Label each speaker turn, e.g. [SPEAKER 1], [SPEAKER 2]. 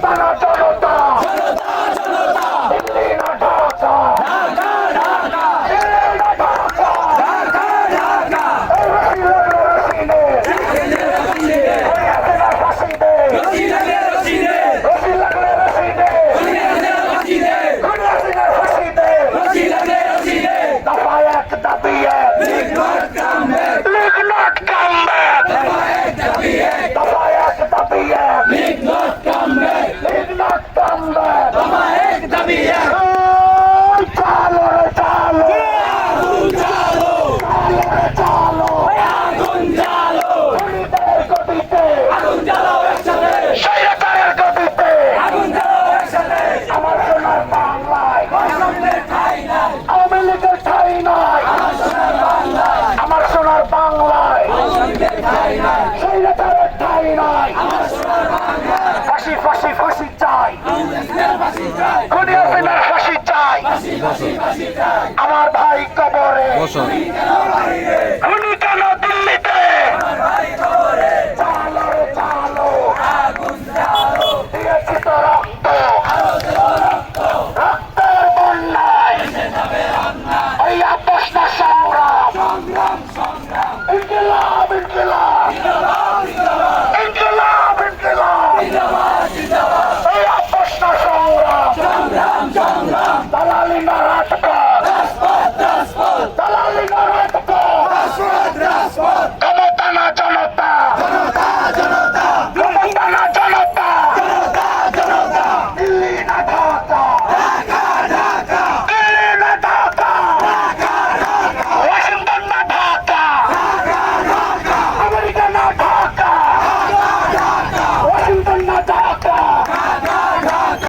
[SPEAKER 1] para ফাঁসি ফাঁসি ফাঁসি চাই। দুনিয়া সেনার ফাঁসি চাই। আমার ভাই কবরে। Remember